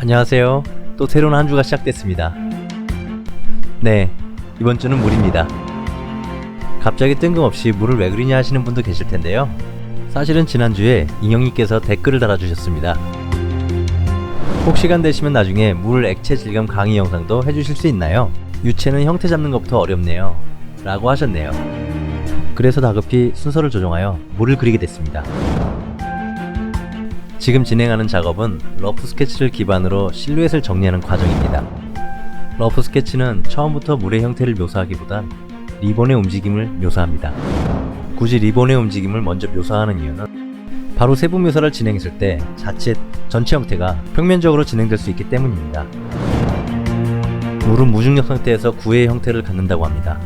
안녕하세요. 또 새로운 한 주가 시작됐습니다. 네, 이번 주는 물입니다. 갑자기 뜬금없이 물을 왜 그리냐 하시는 분도 계실 텐데요. 사실은 지난주에 인형님께서 댓글을 달아주셨습니다. 혹 시간 되시면 나중에 물 액체 질감 강의 영상도 해주실 수 있나요? 유체는 형태 잡는 것부터 어렵네요. 라고 하셨네요. 그래서 다급히 순서를 조정하여 물을 그리게 됐습니다. 지금 진행하는 작업은 러프 스케치를 기반으로 실루엣을 정리하는 과정입니다. 러프 스케치는 처음부터 물의 형태를 묘사하기보단 리본의 움직임을 묘사합니다. 굳이 리본의 움직임을 먼저 묘사하는 이유는 바로 세부 묘사를 진행했을 때 자칫 전체 형태가 평면적으로 진행될 수 있기 때문입니다. 물은 무중력 상태에서 구의 형태를 갖는다고 합니다.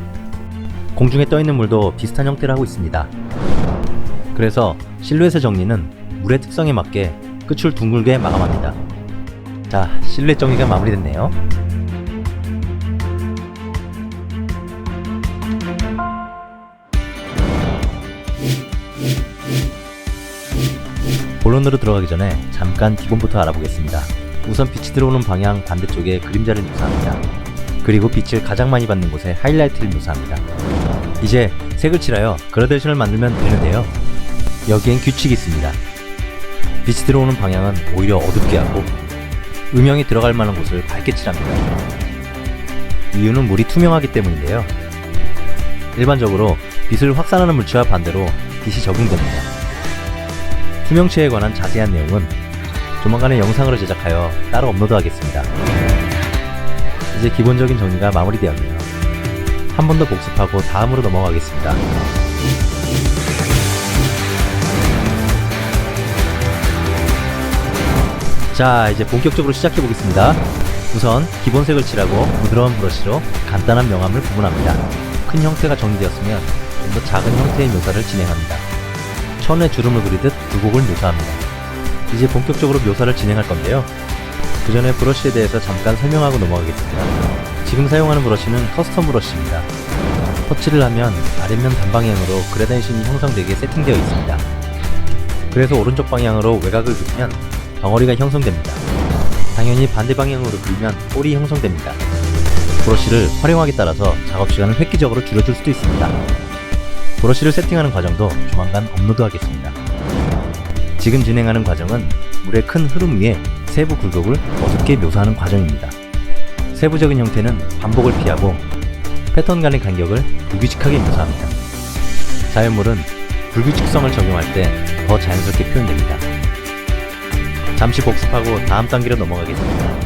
공중에 떠 있는 물도 비슷한 형태를 하고 있습니다. 그래서 실루엣의 정리는 물의 특성에 맞게 끝을 둥글게 마감합니다. 자, 실루엣 정리가 마무리됐네요. 본론으로 들어가기 전에 잠깐 기본부터 알아보겠습니다. 우선 빛이 들어오는 방향 반대쪽에 그림자를 묘사합니다. 그리고 빛을 가장 많이 받는 곳에 하이라이트를 묘사합니다. 이제 색을 칠하여 그라데이션을 만들면 되는데요. 여기엔 규칙이 있습니다. 빛이 들어오는 방향은 오히려 어둡게 하고 음영이 들어갈 만한 곳을 밝게 칠합니다. 이유는 물이 투명하기 때문인데요. 일반적으로 빛을 확산하는 물체와 반대로 빛이 적용됩니다. 투명체에 관한 자세한 내용은 조만간에 영상으로 제작하여 따로 업로드하겠습니다. 이제 기본적인 정리가 마무리되었네요. 한 번 더 복습하고 다음으로 넘어가겠습니다. 자, 이제 본격적으로 시작해 보겠습니다. 우선 기본색을 칠하고 부드러운 브러쉬로 간단한 명암을 구분합니다. 큰 형태가 정리되었으면 좀 더 작은 형태의 묘사를 진행합니다. 천의 주름을 그리듯 굴곡을 묘사합니다. 이제 본격적으로 묘사를 진행할 건데요. 그 전에 브러쉬에 대해서 잠깐 설명하고 넘어가겠습니다. 지금 사용하는 브러쉬는 커스텀 브러쉬입니다. 터치를 하면 아랫면 단방향으로 그레데이션이 형성되게 세팅되어 있습니다. 그래서 오른쪽 방향으로 외곽을 그리면 덩어리가 형성됩니다. 당연히 반대 방향으로 그리면 볼이 형성됩니다. 브러쉬를 활용하기에 따라서 작업 시간을 획기적으로 줄여줄 수도 있습니다. 브러쉬를 세팅하는 과정도 조만간 업로드하겠습니다. 지금 진행하는 과정은 물의 큰 흐름 위에 세부 굴곡을 어둡게 묘사하는 과정입니다. 세부적인 형태는 반복을 피하고 패턴 간의 간격을 불규칙하게 묘사합니다. 자연물은 불규칙성을 적용할 때 더 자연스럽게 표현됩니다. 잠시 복습하고 다음 단계로 넘어가겠습니다.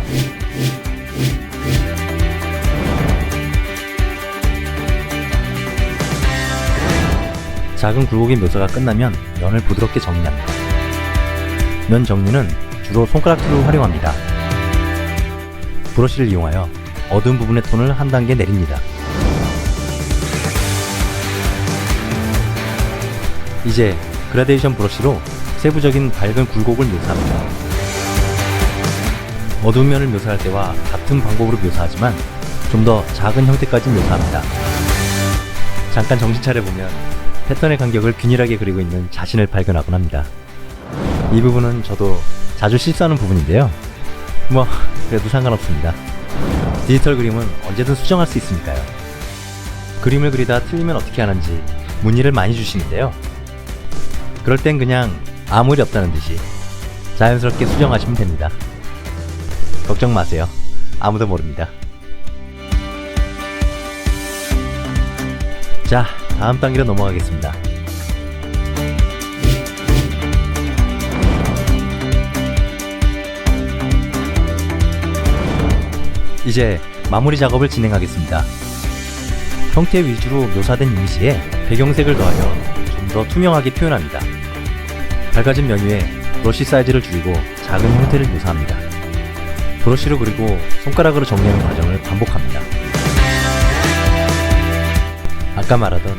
작은 굴곡의 묘사가 끝나면 면을 부드럽게 정리합니다. 면 정리는 주로 손가락 툴을 활용합니다. 브러쉬를 이용하여 어두운 부분의 톤을 한 단계 내립니다. 이제 그라데이션 브러쉬로 세부적인 밝은 굴곡을 묘사합니다. 어두운 면을 묘사할 때와 같은 방법으로 묘사하지만 좀 더 작은 형태까지 묘사합니다. 잠깐 정신 차려보면 패턴의 간격을 균일하게 그리고 있는 자신을 발견하곤 합니다. 이 부분은 저도 자주 실수하는 부분인데요. 뭐, 그래도 상관없습니다. 디지털 그림은 언제든 수정할 수 있으니까요. 그림을 그리다 틀리면 어떻게 하는지 문의를 많이 주시는데요. 그럴 땐 그냥 아무 일 없다는 듯이 자연스럽게 수정하시면 됩니다. 걱정 마세요. 아무도 모릅니다. 자, 다음 단계로 넘어가겠습니다. 이제 마무리 작업을 진행하겠습니다. 형태 위주로 묘사된 이미지에 배경색을 더하여 좀 더 투명하게 표현합니다. 밝아진 면 위에 브러쉬 사이즈를 줄이고 작은 형태를 묘사합니다. 브러쉬로 그리고 손가락으로 정리하는 과정을 반복합니다. 아까 말하던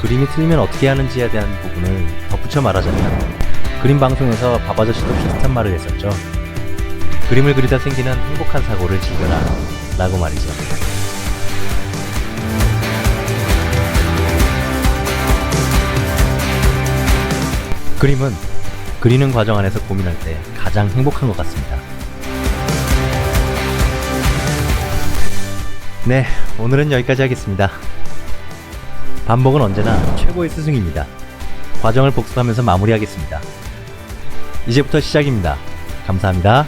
그림이 틀리면 어떻게 하는지에 대한 부분을 덧붙여 말하자면 그림 방송에서 바바저씨도 비슷한 말을 했었죠. 그림을 그리다 생기는 행복한 사고를 즐겨라 라고 말이죠. 그림은 그리는 과정 안에서 고민할 때 가장 행복한 것 같습니다. 네, 오늘은 여기까지 하겠습니다. 반복은 언제나 최고의 스승입니다. 과정을 복습하면서 마무리하겠습니다. 이제부터 시작입니다. 감사합니다.